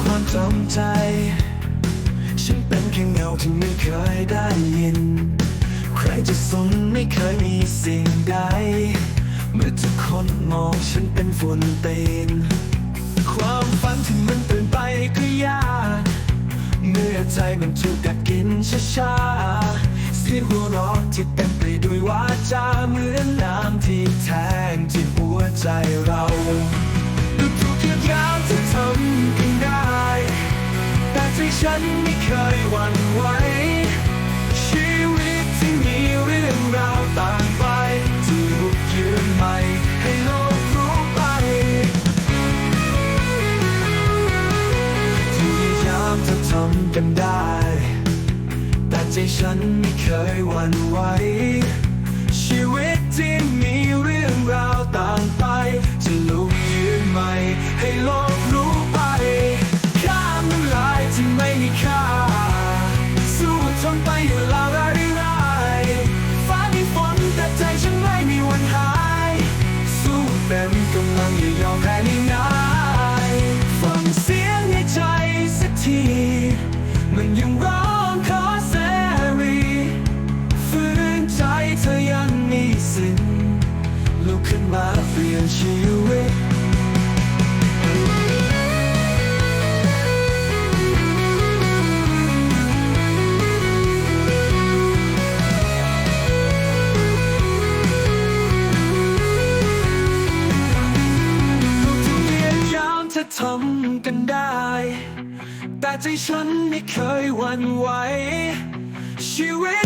ความจำใจ ฉันเป็นแค่เงาที่ไม่เคยได้ยิน ใครจะสนไม่เคยมีสิ่งใด เมื่อทุกคนมองฉันเป็นฝุ่นเต็นความฝันที่มันเป็นไปก็ยาก เมื่อใจมันถูกกัดกินช้าๆเสียงหัวเราะที่เต็มไปด้วยวาจาเหมือนน้ำที่แทงที่หัวใจเรา นไม่เคยหวั่นไหว ชีวิตที่มีเรื่องราวต่างไปจะลุกยืนใหม่ให้โลกรู้ไปพยายามจะทำกันได้ แต่ใจฉันไม่เคยหวั่นไหว ชีวิตที่มีเรื่องราวต่างไปจะลุกยืนใหม่ให้โลก ไปอยู่แล้วเรื่อยฟ้ามีฝนแต่ใจฉันไม่มีวันหาย สู้เต็มกำลังอย่ายอมแพ้ง่ายๆฟังเสียงในใจสักที มันยังร้อ ทำกันได้ แต่ใจฉันไม่เคยหวั่นไหวชีวิต